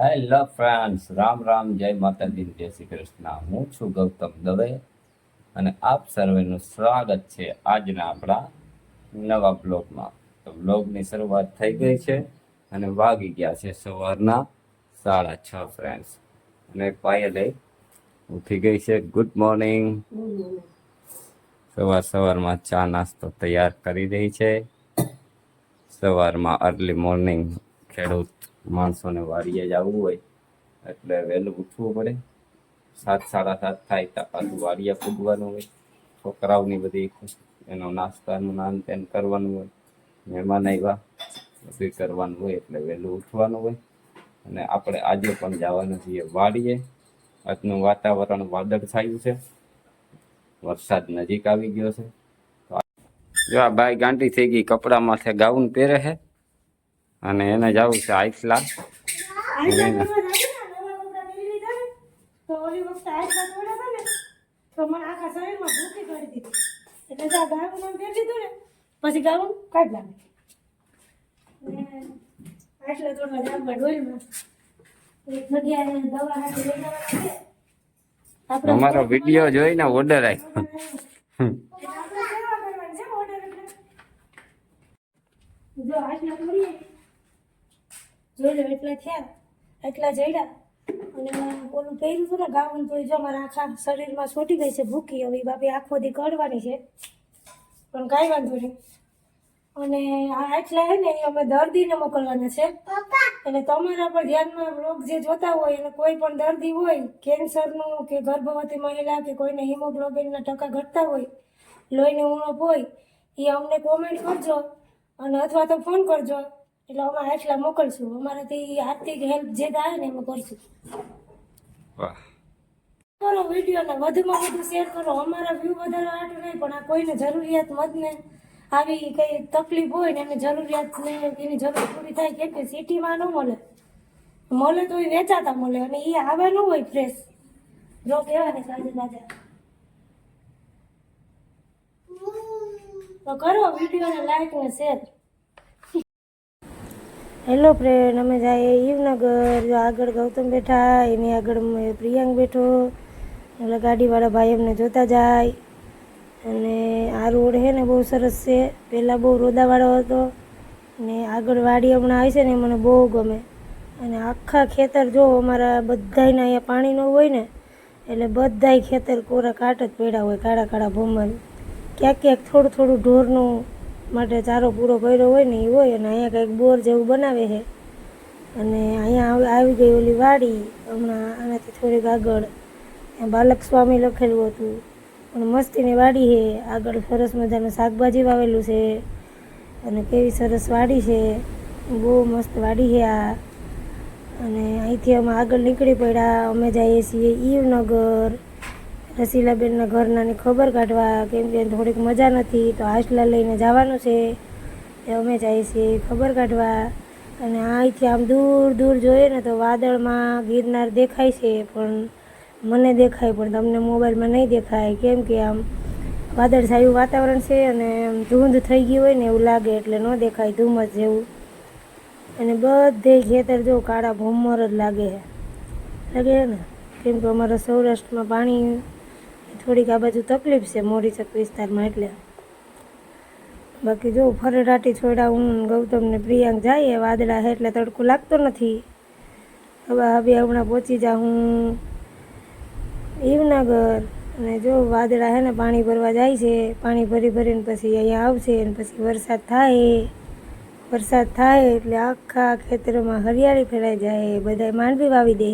Hello friends, Ram Ram, જય માતાજી, જય શ્રી કૃષ્ણ. હું છું ગૌતમ દવે અને આપ સર્વેનું સ્વાગત છે આજના આપણા નવા બ્લોગમાં. તો બ્લોગની શરૂઆત થઈ ગઈ છે અને વાગી ગયા છે સવારના સાડા છ ફ્રેન્ડ્સ. અને પાયલે ઉઠી ગઈ છે. ગુડ મોર્નિંગ સવાર સવારમાં ચા નાસ્તો તૈયાર કરી રહી છે. સવારમાં અર્લી મોર્નિંગ ખેડૂત માણસોને વાડીએ જવું હોય, એટલે વહેલું ઉઠવું પડે. સાત, સાડા સાત થાય તો પાછું વાડીએ પૂગવાનું હોય. છોકરાઓની બધી એનો નાસ્તાનું નાન તેન કરવાનું હોય, મહેમાન આવ્યા બધું કરવાનું હોય, એટલે વહેલું ઉઠવાનું હોય. અને આપણે આજે પણ જવાનું છીએ વાડીએ. આજનું વાતાવરણ વાદળ થયું છે. વરસાદ નજીક આવી ગયો છે. જો આ બાઈ ગાંડી થઈ ગઈ કપડા માથે ગાઉન પહેરે છે. અને એને જવું છે આઈસલા ને, ને, ને, ને, પછી ગાઉન કાઢી. ને આટલે ડોલમાં. એક જગ્યાએ દવા હાટુ લઈ જવાના અમારો વીડિયો જોઈને ઓર્ડર આવ્યો. જો આજ તોડીએ જોઈ લો, એટલા થયા, એટલા જડ્યા. અને ઓલું પહેર્યું હતું ને ગાઉન તો જો મારા આખા શરીરમાં છોટી ગઈ છે ભૂખી હવે બાપી આખો દી કરવાની છે. પણ કાંઈ વાંધો નહીં. અને આ આટલા હે ને, એ અમે દર્દીને મોકલવાના છે. એટલે તમારા પણ ધ્યાનમાં રોગ જે જોતા હોય અને કોઈ પણ દર્દી હોય, કેન્સરનું કે ગર્ભવતી મહિલા કે કોઈને હિમોગ્લોબિનના ટકા ઘટતા હોય, લોહીની ઉણપ હોય, એ અમને કોમેન્ટ કરજો અને અથવા તો ફોન કરજો. એટલે અમે આટલા મોકલશું. અમારાથી આર્થિક હેલ્પ જે થાય ને અમે કરશું. કરો વિડીયોને વધુમાં વધુ શેર કરો. અમારા વ્યૂ વધારવા આટલું નહીં પણ આ કોઈને જરૂરિયાતમંદને આવી કઈ તકલીફ હોય ને એને જરૂરિયાતને એની જરૂર પૂરી થાય કેમ કે સિટીમાં ન મળે. મળે તો એ વેચાતા મળે અને એ આવે ન હોય ફ્રેશ જો કહેવાય ને સાંજે તાજા તો કરો વિડીયોને લાઈક ને શેર હેલો ફ્રેન્ડ અમે જઈએ ઈવનગર. જો આગળ ગૌતમ બેઠા, એની આગળ પ્રિયાંક બેઠો. એટલે ગાડીવાળા ભાઈ અમને જોતા જાય. અને આ રોડ છે ને, બહુ સરસ છે. પહેલાં બહુ રોદાવાળો હતો. ને આગળ વાડી હમણાં આવી છે ને મને બહુ ગમે. અને આખા ખેતર જો અમારા બધાયના અહીંયા પાણી ન હોય ને, એટલે બધાય ખેતર કોરા કાટ જ પડ્યા હોય, કાળા કાળા ભૂમલ ક્યાંક ક્યાંક થોડું થોડું ઢોરનું માટે ચારો પૂરો કર્યો હોય ને એ હોય અને અહીંયા કંઈક બોર જેવું બનાવે છે. અને અહીંયા આવી- ગઈ ઓલી વાડી, હમણાં આનાથી થોડીક આગળ. બાલક સ્વામી લખેલું હતું. પણ મસ્તીની વાડી છે. આગળ સરસ મજાનું શાકભાજી વાવેલું છે. અને કેવી સરસ વાડી છે. બહુ મસ્ત વાડી છે આ. અને અહીંથી અમે આગળ નીકળી પડ્યા. અમે જઈએ છીએ ઈવનગર. રસીલાબેનના ઘરનાની ખબર કાઢવા કેમ કે થોડીક મજા નથી, તો હાસલા લઈને જવાનું છે. એ અમે જઈએ છીએ ખબર કાઢવા. અને અહીંથી આમ દૂર દૂર જોઈએ ને તો વાદળમાં ગિરનાર દેખાય છે, પણ મને દેખાય, પણ તમને મોબાઈલમાં નહીં દેખાય. કેમ કે આમ વાદળ વાદળછાયું વાતાવરણ છે અને ધૂંધ થઈ ગઈ હોય ને એવું લાગે, એટલે ન દેખાય, ધુમ્મસ જેવું. અને બધે ખેતર જો કાળા ભૂમર જ લાગે લાગે ને? કેમ કે અમારા સૌરાષ્ટ્રમાં પાણી થોડીક આ બાજુ તકલીફ છે મોરીચક વિસ્તારમાં એટલે. બાકી જો ફરડાટી છોડા, હું ગૌતમને પ્રિયાંક જાય વાદળા છે એટલે તડકો લાગતો નથી. હવે હવે હમણાં પહોંચી જા હું. ઈવનગર અને જો વાદળા હે ને પાણી ભરવા જાય છે, પાણી ભરી ભરીને પછી અહીંયા આવશે અને પછી વરસાદ થાય. વરસાદ થાય એટલે આખા ખેતરમાં હરિયાળી ફેલાઈ જાય, બધાય માંડવી વાવી દે.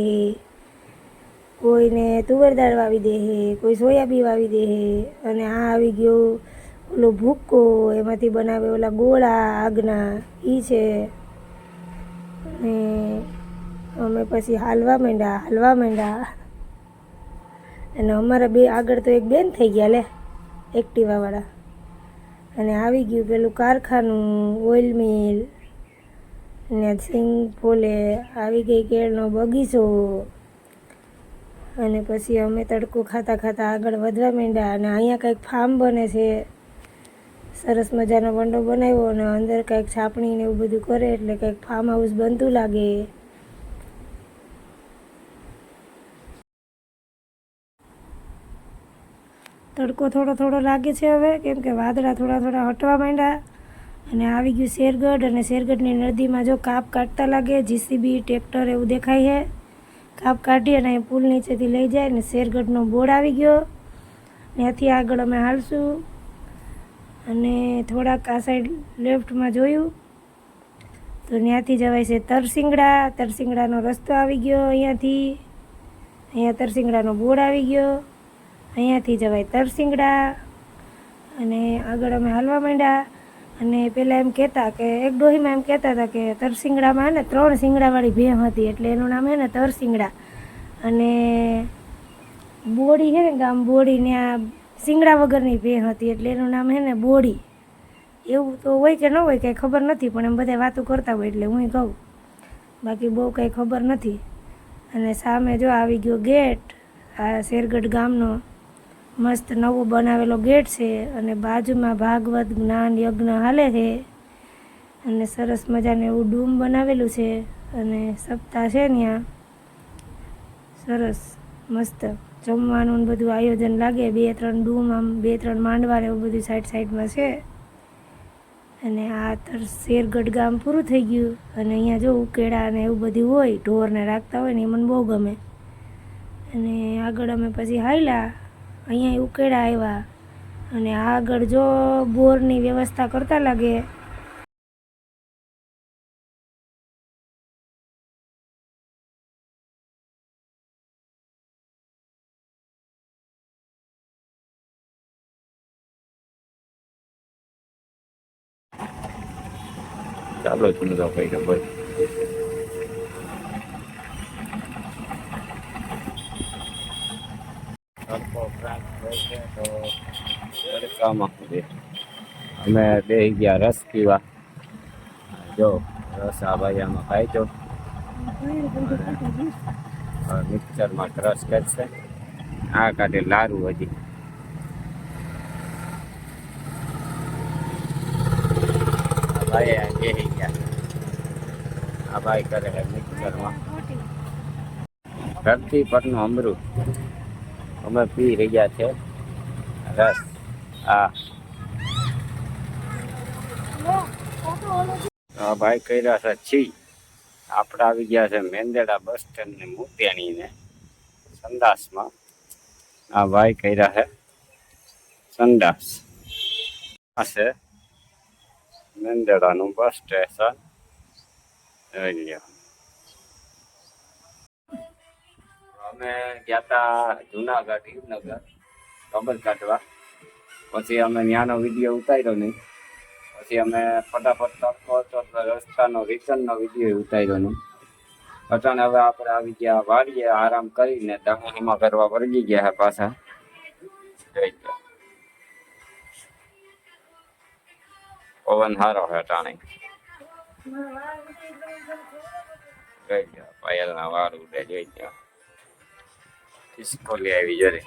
કોઈને તુવેર દાળ વાવી દે કોઈ સોયાબી વાવી દે અને આ આવી ગયો ઓલો ભૂક્કો, એમાંથી બનાવે ઓલા ગોળા, આગના એ છે. અને અમે પછી હાલવા માંડ્યા હાલવા માંડ્યા. અને અમારા બે, આગળ તો એક બેન થઈ ગયા લે, એક્ટિવાવાળા. અને આવી ગયું પેલું કારખાનું, ઓઇલ મિલ, ને સિંગ પોલે આવી ગઈ કેળનો બગીચો. અને પછી અમે તડકો ખાતા ખાતા આગળ વધવા માંડ્યા અને અહીંયા કંઈક ફાર્મ બને છે. સરસ મજાનો વંડો બનાવ્યો અને અંદર કંઈક છાપણી ને એવું બધું કરે એટલે કંઈક ફાર્મ હાઉસ બનતું લાગે. તડકો થોડો થોડો લાગે છે હવે, કેમ કે વાદળા થોડા થોડા હટવા માંડ્યા અને આવી ગયું શેરગઢ અને શેરગઢની નદીમાં જો કાપ કાઢતા લાગે, જીસીબી, ટ્રેક્ટર એવું દેખાય છે. કાપ કાઢી અને અહીં પુલ નીચેથી લઈ જાય ને શેરગઢનો બોર્ડ આવી ગયો. ત્યાંથી આગળ અમે હાલશું. અને થોડાક આ સાઈડ લેફ્ટમાં જોયું. તો ત્યાંથી જવાય છે તરસિંગડા. તરસિંગડાનો રસ્તો આવી ગયો અહીંયાથી. અહીંયા તરસિંગડાનો બોર્ડ આવી ગયો. અહીંયાથી જવાય તરસિંગડા. અને આગળ અમે હાલવા માંડ્યા. અને પહેલાં એમ કહેતા કે, એક ડોહીમાં એમ કહેતા હતા કે, તરસિંગડામાં ને ત્રણ શિંગડાવાળી ભેં હતી, એટલે એનું નામ હે ને તરસિંગડા. અને બોડી છે ને ગામ બોડી ત્યાં સિંગડા વગરની ભેમ હતી, એટલે એનું નામ હે ને બોડી. એવું તો હોય કે ન હોય કંઈ ખબર નથી, પણ એમ બધા વાતો કરતા હોય એટલે હું કહું. બાકી બહુ કંઈ ખબર નથી. અને સામે જો આવી ગયો ગેટ, આ શેરગઢ ગામનો. મસ્ત નવો બનાવેલો ગેટ છે અને બાજુમાં ભાગવત જ્ઞાન યજ્ઞ હાલે છે. અને સરસ મજાનું એવું ડૂમ બનાવેલું છે અને સપ્તાહ છે ત્યાં. સરસ, મસ્ત. જમવાનું બધું આયોજન લાગે. બે, ત્રણ ડૂમ આમ, બે, ત્રણ માંડવા ને એવું બધું સાઈડ સાઈડમાં છે. અને આ તર શેરગઢ ગામ પૂરું થઈ ગયું. અને અહીંયા જો ઉકેડા ને એવું બધું હોય, ઢોરને રાખતા હોય ને એ મને બહુ ગમે. અને આગળ અમે પછી હાલ્યા. અહીંયા ઉકેડા આવ્યા. અને આગળ જો બોરની વ્યવસ્થા કરતા લાગે. ચાલો કઈ ભાઈ તડકો ક્રાંત હોય છે તો અમે બે ગયા રસ પીવા. જો, રસ આ ભાઈ આમાં ખાઈ જો. મિક્સરમાં ક્રશ કરશે. આ કાઢે લારું હજી. ભાઈ બેસી ગયા. આ ભાઈ કરે છે મિક્સરમાં. ધરતી પરનું અમૃત. અમે પી રહ્યા છે રસ. આ હા, ભાઈ કર્યા છે, છી. આપણે આવી ગયા છે મેંદેડા બસ સ્ટેન્ડ ને મોતિયાની ને સંદાસમાં આ ભાઈ કર્યા છે સંદાસ આ મેંદેડાનું બસ સ્ટેશન. જોઈ ગયા અમે ગયા તા જુનાગઢ, હિમનગર કબર કાઢવા પછી અમે ત્યાંનો વીડિયો ઉતાર્યો નહીં. પછી અમે ફટાફટ તડકો હતો તો રસ્તાનો રિટર્નનો વીડિયો ઉતાર્યો નહીં. અચાનક હવે આપણે આવી ગયા, વાડીએ આરામ કરીને દમામાં કરવા વળગી ગયા છે પાછા. જોઈ લો. પવન સારો છે ટાણે જોઈ લો પાયલના વાળ ઉડે જોઈ લો ખિસકોલી આવી જરી.